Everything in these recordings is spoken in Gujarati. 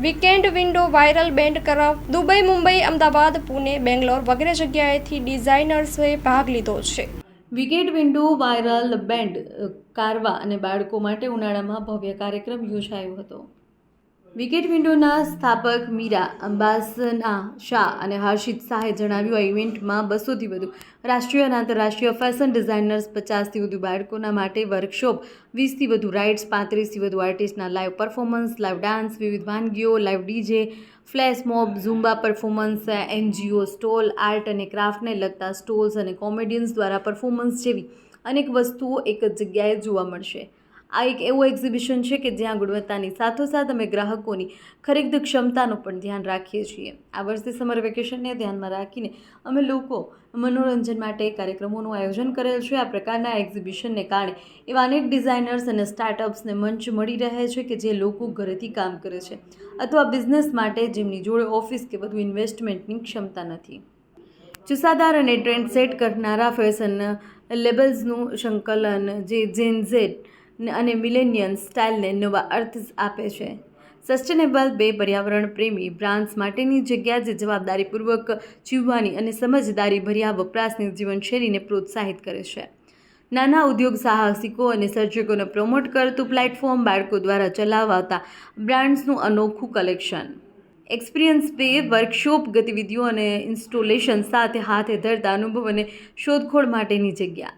વીકેન્ડ વિન્ડો વાયરલ બેન્ડ કરવા દુબઈ, મુંબઈ, અમદાવાદ, પુણે, બેંગ્લોર વગેરે જગ્યાએથી ડિઝાઇનર્સોએ ભાગ લીધો છે. વિકેન્ડ વિન્ડો વાયરલ બેન્ડ કારવા અને બાળકો માટે ઉનાળામાં ભવ્ય કાર્યક્રમ યોજાયો હતો. વિકેટ વિન્ડોના સ્થાપક મીરા અંબાસના શાહ અને હર્ષિત શાહે જણાવ્યું, આ ઇવેન્ટમાં બસોથી વધુ રાષ્ટ્રીય અને આંતરરાષ્ટ્રીય ફેશન ડિઝાઇનર્સ પચાસથી વધુ બાળકોના માટે વર્કશોપ, વીસથી વધુ રાઇડ્સ, પાંત્રીસથી વધુ આર્ટિસ્ટના લાઈવ પરફોર્મન્સ લાઈવ ડાન્સ, વિવિધ વાનગીઓ live DJ, flash mob zumba performance, NGO stall, art અને ક્રાફ્ટને લગતા સ્ટોલ્સ અને કોમેડિયન્સ દ્વારા પરફોર્મન્સ જેવી અનેક વસ્તુઓ એક જ જગ્યાએ જોવા મળશે. આ એક એવું એક્ઝિબિશન છે કે જ્યાં ગુણવત્તાની સાથોસાથ અમે ગ્રાહકોની ખરીદ ક્ષમતાનું પણ ધ્યાન રાખીએ છીએ. આ વર્ષે સમર વેકેશનને ધ્યાનમાં રાખીને અમે લોકો મનોરંજન માટે કાર્યક્રમોનું આયોજન કરેલ છે. આ પ્રકારના એક્ઝિબિશનને કારણે એવા અનેક ડિઝાઇનર્સ અને સ્ટાર્ટઅપ્સને મંચ મળી રહે છે કે જે લોકો ઘરેથી કામ કરે છે અથવા બિઝનેસ માટે જેમની જોડે ઓફિસ કે વધુ ઇન્વેસ્ટમેન્ટની ક્ષમતા નથી. ચુસાદાર અને ટ્રેન્ડ સેટ કરનારા ફેશન લેબલ્સનું સંકલન જે જેન ઝેડ અને મિલેનિયન સ્ટાઇલને નવા અર્થ આપે છે. સસ્ટેનેબલ બે પર્યાવરણ પ્રેમી બ્રાન્ડ્સ માટેની જગ્યા જે જવાબદારીપૂર્વક જીવવાની અને સમજદારી ભર્યા વપરાશની જીવનશૈલીને પ્રોત્સાહિત કરે છે. નાના ઉદ્યોગ સાહસિકો અને સર્જકોને પ્રમોટ કરતું પ્લેટફોર્મ બાળકો દ્વારા ચલાવાતા બ્રાન્ડ્સનું અનોખું કલેક્શન. એક્સપિરિયન્સ બે, વર્કશોપ ગતિવિધિઓ અને ઇન્સ્ટોલેશન સાથે હાથે ધરતા અનુભવ અને શોધખોળ માટેની જગ્યા.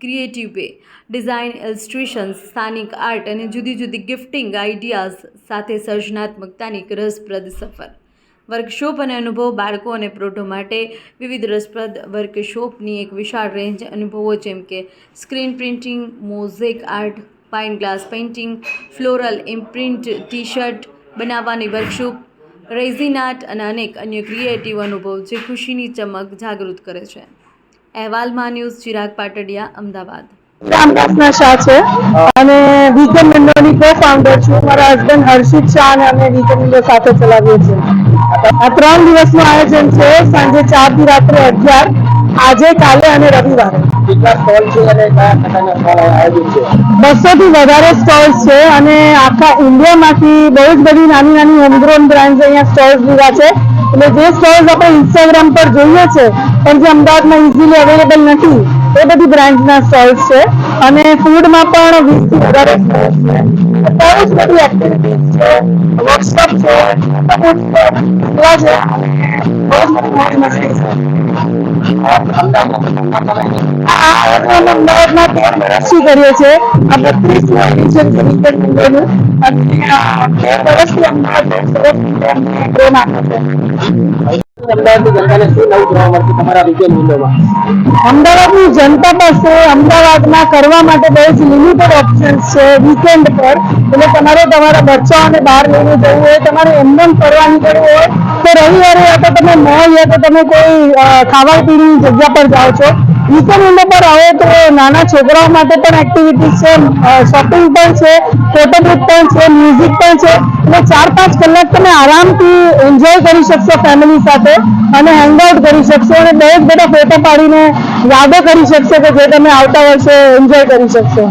ક્રિએટિવ વે ડિઝાઇન ઇલસ્ટ્રેશન્સ સ્થાનિક આર્ટ અને જુદી જુદી ગિફ્ટિંગ આઈડિયાઝ સાથે સર્જનાત્મકતાની એક રસપ્રદ સફર. વર્કશોપ અને અનુભવ બાળકો અને પ્રૌઢો માટે વિવિધ રસપ્રદ વર્કશોપની એક વિશાળ રેન્જ અનુભવો જેમ કે screen printing mosaic art pine glass painting floral imprint T shirt બનાવવાની વર્કશોપ રેઝિન આર્ટ અને અનેક અન્ય ક્રિએટિવ અનુભવ જે ખુશીની ચમક જાગૃત કરે છે. અહેવાલમાં ન્યૂઝ ચિરાગ પાટડિયા અમદાવાદ. રામદાસના શાહ છે. અને વીકેન્ડ વિન્ડોની કો ફાઉન્ડર છું. મારા હસબન્ડ હર્ષિત શાહ અને અમે વીકેન્ડ વિન્ડો સાથે ચલાવીએ છીએ. આ ત્રણ દિવસનું આયોજન છે. સાંજે ચારથી રાત્રે અગિયાર આજે કાલે અને રવિવારે. બસો થી વધારે સ્ટોલ્સ છે અને આખા ઇન્ડિયામાંથી બહુ જ બધી નાની નાની હોમગ્રોન બ્રાન્ડ અહીંયા સ્ટોલ્સ લીધા છે. એટલે જે સ્ટોલ્સ આપણે ઇન્સ્ટાગ્રામ પર જોઈએ છે, પણ જે અમદાવાદમાં ઇઝીલી અવેલેબલ નથી, એ બધી બ્રાન્ડના સ્ટોલ્સ છે. અને ફૂડમાં પણ વીસથી વધારે છે. વર્ષથી કરીએ છીએ આપણે ત્રીસ અમદાવાદની શું જનતા પાસે અમદાવાદમાં કરવા માટે બહુ જ લિમિટેડ ઓપ્શન્સ છે વીકેન્ડ પર. એટલે તમારે તમારા બચ્ચાઓને બહાર લઈને જવું હોય, તમારે એમને એમ ફરવા નીકળવું હોય તો રવિવારે તો તમે મોલ યા તો તમે કોઈ ખાવા પીવાની જગ્યા પર જાઓ છો. વીકેન્ડ પર આવો તો નાના છોકરાઓ માટે પણ એક્ટિવિટીઝ છે શોપિંગ પણ છે ફોટો પણ છે મ્યુઝિક પણ છે. એટલે ચાર પાંચ કલાક તમે આરામથી એન્જોય કરી શકશો ફેમિલી સાથે અને હેંગઆઉટ કરી શકશો અને જ બધા ફોટો પાડીને યાદો કરી શકશો કે જે તમે આવતા વર્ષે એન્જોય કરી શકશો.